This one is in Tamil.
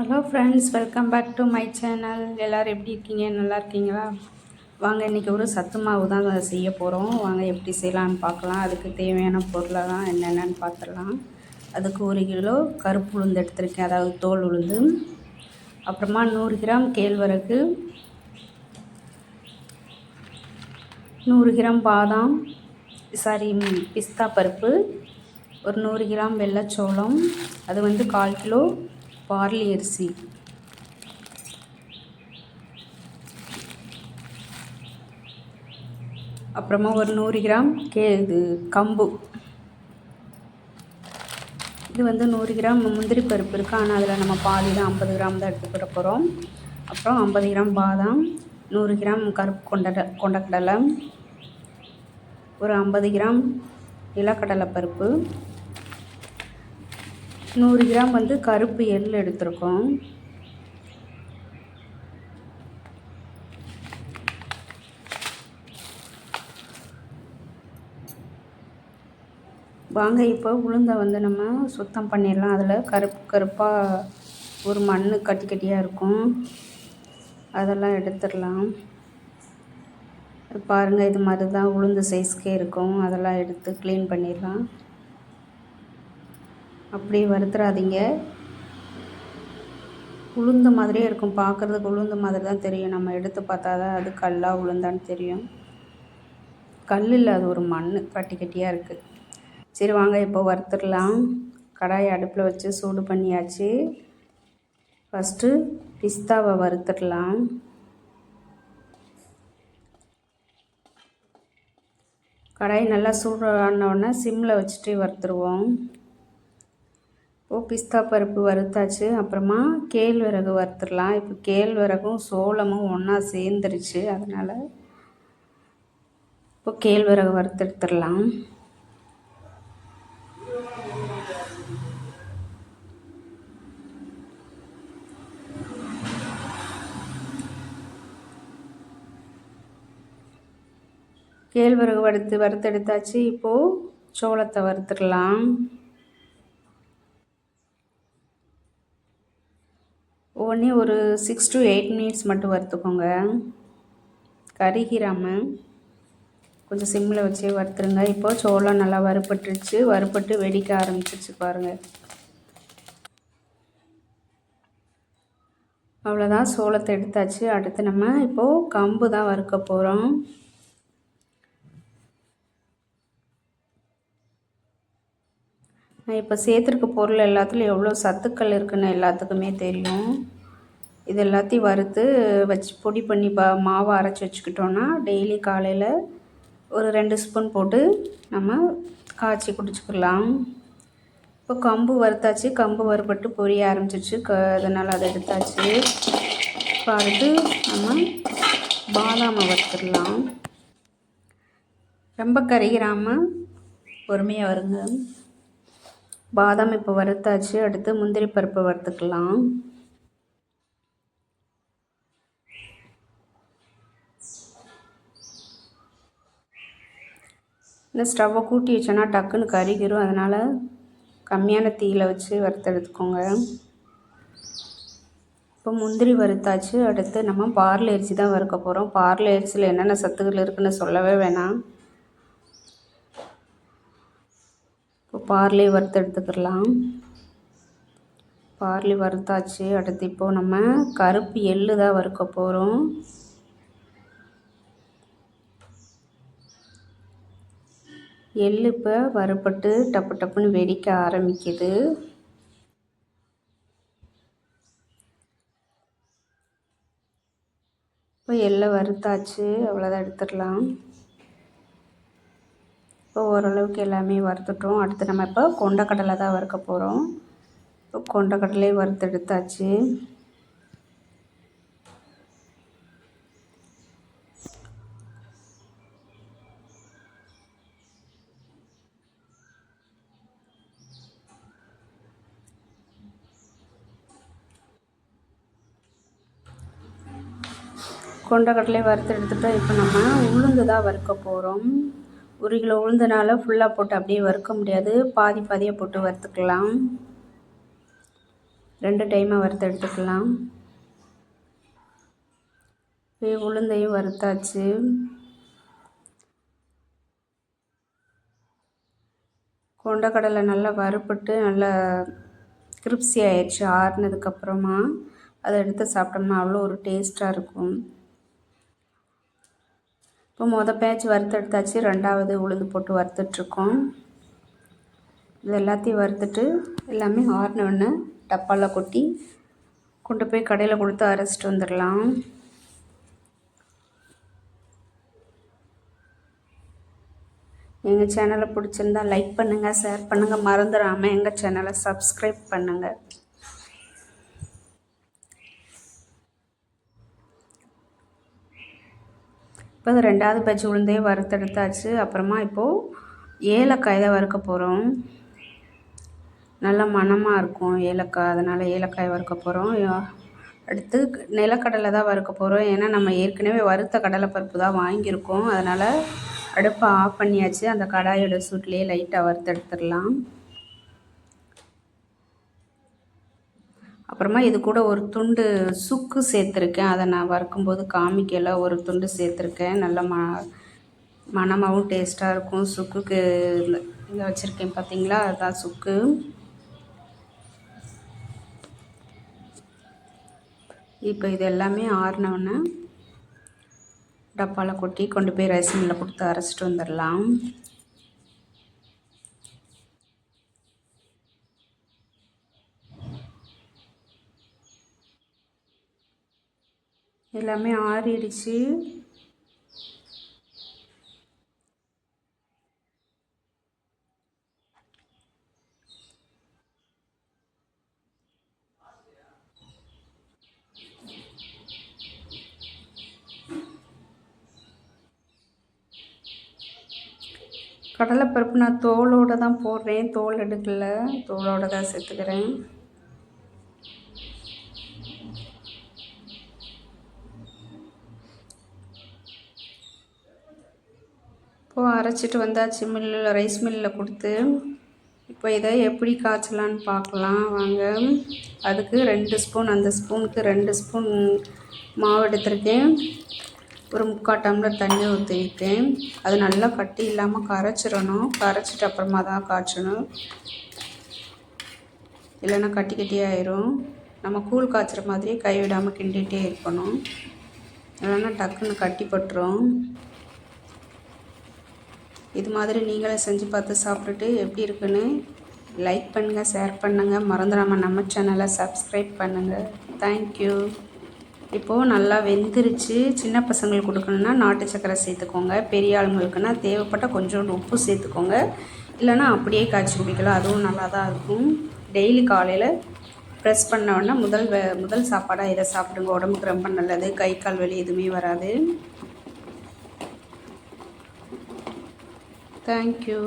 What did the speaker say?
Hello friends welcome back to my channel எல்லோரும் எப்படி இருக்கீங்க? நல்லா இருக்கீங்களா? வாங்க இன்றைக்கி ஒரு சத்து மாவு தான் செய்ய போகிறோம் வாங்க எப்படி செய்யலான்னு பார்க்கலாம். அதுக்கு தேவையான பொருளெல்லாம் என்னென்னு பார்த்துடலாம். அதுக்கு ஒரு கிலோ கருப்பு உளுந்து எடுத்திருக்கேன். அதாவது தோல் உளுந்து. அப்புறமா நூறு கிராம் கேழ்வரகு. நூறு கிராம் பாதாம். சாரி பிஸ்தா பருப்பு. ஒரு நூறு கிராம் வெள்ளைச்சோளம் அது வந்து கால் கிலோ பார்லி அரிசி. அப்புறமா ஒரு நூறு கிராம் கே இது கம்பு. இது வந்து நூறு கிராம் முந்திரி பருப்பு இருக்குது ஆனால் அதில் நம்ம பாதி தான் ஐம்பது கிராம் தான் எடுத்துக்கிட போகிறோம் அப்புறம் ஐம்பது கிராம் பாதாம் நூறு கிராம் கருப்பு கொண்ட கொண்டக்கடலை ஒரு ஐம்பது கிராம் நிலக்கடலை பருப்பு நூறு கிராம் வந்து கருப்பு எள் எடுத்திருக்கோம். வாங்க இப்போ உளுந்தை வந்து நம்ம சுத்தம் பண்ணிடலாம். அதில் கருப்பு கருப்பாக ஒரு மண் கட்டி கட்டியாக இருக்கும். அதெல்லாம் எடுத்துடலாம். பாருங்கள் இது மாதிரி தான் உளுந்து சைஸ்க்கே இருக்கும். அதெல்லாம் எடுத்து க்ளீன் பண்ணிடலாம். அப்படி வறுத்துறாதீங்க உளுந்து மாதிரியே இருக்கும். பார்க்குறதுக்கு உளுந்து மாதிரி தான் தெரியும். நம்ம எடுத்து பார்த்தா தான் அது கல்லாக உளுந்தான்னு தெரியும். கல் இல்லை அது ஒரு மண் கட்டி கட்டியாக இருக்குது சரி வாங்க இப்போ வறுத்துடலாம். கடாயை அடுப்பில் வச்சு சூடு பண்ணியாச்சு. ஃபஸ்ட்டு பிஸ்தாவை வறுத்துடலாம். கடாய் நல்லா சூடு ஆனவுடனே சிம்மில் வச்சுட்டு வறுத்துருவோம். இப்போது பிஸ்தா பருப்பு வறுத்தாச்சு. அப்புறமா கேழ்வரகு வறுத்துடலாம். இப்போ கேழ்வரகும் சோளமும் ஒன்றா சேர்ந்துருச்சு. அதனால் இப்போ கேழ்வரகு வறுத்து எடுத்துடலாம். கேழ்வரகு வறுத்து வறுத்தெடுத்தாச்சு இப்போது சோளத்தை வறுத்துடலாம். ஒவ்வொன்றே ஒரு சிக்ஸ் டு எயிட் மினிட்ஸ் மட்டும் வறுத்துக்கோங்க. கருகிராமல் கொஞ்சம் சிம்மில் வச்சு வறுத்துருங்க. இப்போ சோளம் நல்லா வறுப்பட்டுருச்சு வறுப்பட்டு வெடிக்க ஆரம்பிச்சிருச்சு பாருங்கள் அவ்வளோதான் சோளத்தை எடுத்தாச்சு. அடுத்து நம்ம இப்போது கம்பு தான் வறுக்க போகிறோம் நான் இப்போ சேர்த்துருக்க பொருள் எல்லாத்துலேயும் எவ்வளோ சத்துக்கள் இருக்குன்னு எல்லாத்துக்குமே தெரியும். இது எல்லாத்தையும் வறுத்து வச்சு பொடி பண்ணி ப மாவை அரைச்சி வச்சுக்கிட்டோன்னா டெய்லி காலையில் ஒரு ரெண்டு ஸ்பூன் போட்டு நம்ம காய்ச்சி குடிச்சுக்கலாம். இப்போ கம்பு வறுத்தாச்சு. கம்பு வறுபட்டு பொரிய ஆரம்பிச்சிச்சு க அதனால் அதை எடுத்தாச்சு. இப்போ அடுத்து நம்ம பாதாமை வறுத்துடலாம். ரொம்ப கரைகிறாமல் பொறுமையாக வருங்க. பாதாம் இப்போ வறுத்தாச்சு. அடுத்து முந்திரி பருப்பு வறுத்துக்கலாம். இந்த ஸ்டவ்வை கூட்டி வச்சோன்னா டக்குன்னு கருகிரும். அதனால் கம்மியான தீயில் வச்சு வறுத்து எடுத்துக்கோங்க. இப்போ முந்திரி வறுத்தாச்சு. அடுத்து நம்ம பார்ல அரிசி தான் வறுக்க போகிறோம் பார்ல அரிசியில் என்னென்ன சத்துக்கள் இருக்குதுன்னு சொல்லவே வேணாம். இப்போ பார்லே வறுத்து எடுத்துக்கிடலாம் பார்லி வறுத்தாச்சு. அடுத்து இப்போது நம்ம கருப்பு எள்ளு தான் வறுக்க போகிறோம் எள் இப்போ வறுப்பட்டு டப்பு டப்புன்னு வெடிக்க ஆரம்பிக்குது. இப்போ எள்ளை வறுத்தாச்சு அவ்வளோதான் எடுத்துடலாம். இப்போ ஓரளவுக்கு எல்லாமே வறுத்துட்டோம். அடுத்து நம்ம இப்போ கொண்டக்கடலை தான் வறுக்க போகிறோம் இப்போ கொண்டக்கடலையும் வறுத்து எடுத்தாச்சு. கொண்டக்கடலையை வறுத்து எடுத்துட்டோம் இப்போ நம்ம உளுந்து தான் வறுக்க போகிறோம் ஒரு கிலோ உளுந்தனால ஃபுல்லாக போட்டு அப்படியே வறுக்க முடியாது. பாதி பாதியாக போட்டு வறுத்துக்கலாம். ரெண்டு டைமாக வறுத்து எடுத்துக்கலாம். இப்போ உளுந்தையும் வறுத்தாச்சு. கொண்டக்கடலை நல்லா வறுப்பட்டு நல்லா கிரிப்ஸி ஆயிடுச்சு ஆறுனதுக்கப்புறமா அதை எடுத்து சாப்பிட்டோம்னா அவ்வளோ ஒரு டேஸ்ட்டாக இருக்கும். இப்போ மொதல் பேட்ச் வறுத்தெடுத்தாச்சு. ரெண்டாவது உளுந்து போட்டு வறுத்துட்ருக்கோம். இது எல்லாத்தையும் வறுத்துட்டு எல்லாமே ஆறினோடனே டப்பாவில் கொட்டி கொண்டு போய் கடையில் கொடுத்து அரைச்சிட்டு வந்துடலாம். எங்கள் சேனலை பிடிச்சிருந்தா லைக் பண்ணுங்கள் ஷேர் பண்ணுங்கள் மறந்துடாமல் எங்கள் சேனலை சப்ஸ்கிரைப் பண்ணுங்கள் இப்போ ரெண்டாவது பஜ்ஜி உளுந்தே வறுத்தெடுத்தாச்சு. அப்புறமா இப்போது ஏலக்காய் தான் வறுக்க போகிறோம் நல்லா மணமாக இருக்கும் ஏலக்காய். அதனால் ஏலக்காய் வறுக்க போகிறோம் அடுத்து நிலக்கடலை தான் வறுக்க போகிறோம் ஏன்னா நம்ம ஏற்கனவே வறுத்த கடலைப்பருப்பு தான் வாங்கியிருக்கோம். அதனால் அடுப்பை ஆஃப் பண்ணியாச்சு. அந்த கடாயோட சூட்லேயே லைட்டாக வறுத்தெடுத்துடலாம். அப்புறமா இது கூட ஒரு துண்டு சுக்கு சேர்த்துருக்கேன். அதை நான் வறுக்கும்போது காமிக்கல. ஒரு துண்டு சேர்த்துருக்கேன். நல்ல ம மணமாகவும் டேஸ்ட்டாக இருக்கும். சுக்குக்கு இங்கே வச்சுருக்கேன் பார்த்தீங்களா அதுதான் சுக்கு. இப்போ இது எல்லாமே ஆறினோன்னே டப்பாவில் கொட்டி கொண்டு போய் ரைஸ் மில்லில் கொடுத்து அரைச்சிட்டு வந்துடலாம் எல்லாமே ஆறிடுச்சு. கடலைப்பருப்பு நான் தோலோடு தான் போடுறேன். தோல் எடுக்கல. தோலோடு தான் சேர்த்துக்கிறேன். இப்போது அரைச்சிட்டு வந்தாச்சு மில்லில் ரைஸ் மில்லில் கொடுத்து. இப்போ இதை எப்படி காய்ச்சலான்னு பார்க்கலாம். வாங்க. அதுக்கு ரெண்டு ஸ்பூன் அந்த ஸ்பூனுக்கு ரெண்டு ஸ்பூன் மாவு எடுத்திருக்கேன். ஒரு முக்கால் டம்ளர் தண்ணி ஊற்றிக்கிட்டேன் அது நல்லா கட்டி இல்லாமல் கரைச்சிடணும். கரைச்சிட்டு அப்புறமா தான் காய்ச்சணும். இல்லைன்னா கட்டி கட்டி ஆயிரும். நம்ம கூழ் காய்ச்சுற மாதிரி கைவிடாமல் கிண்டிகிட்டே இருக்கணும். இல்லைன்னா டக்குன்னு கட்டி பட்டுரும். இது மாதிரி நீங்களே செஞ்சு பார்த்து சாப்பிட்டுட்டு எப்படி இருக்குன்னு லைக் பண்ணுங்கள் ஷேர் பண்ணுங்கள் மறந்துடாமல் நம்ம சேனலை சப்ஸ்கிரைப் பண்ணுங்கள் தேங்க்யூ இப்போது நல்லா வெந்துருச்சு. சின்ன பசங்களுக்கு கொடுக்கணுன்னா நாட்டு சக்கரை சேர்த்துக்கோங்க. பெரிய ஆளுங்களுக்குன்னா தேவைப்பட்டால் கொஞ்சோண்டு உப்பு சேர்த்துக்கோங்க. இல்லைனா அப்படியே காய்ச்சி குடிக்கலாம். அதுவும் நல்லா தான் இருக்கும். டெய்லி காலையில் ப்ரெஸ் பண்ணோன்னா முதல் வ முதல் சாப்பாடாக இதை சாப்பிடுங்க. உடம்புக்கு ரொம்ப நல்லது. கை கால் வலி எதுவுமே வராது. தேங்க்யூ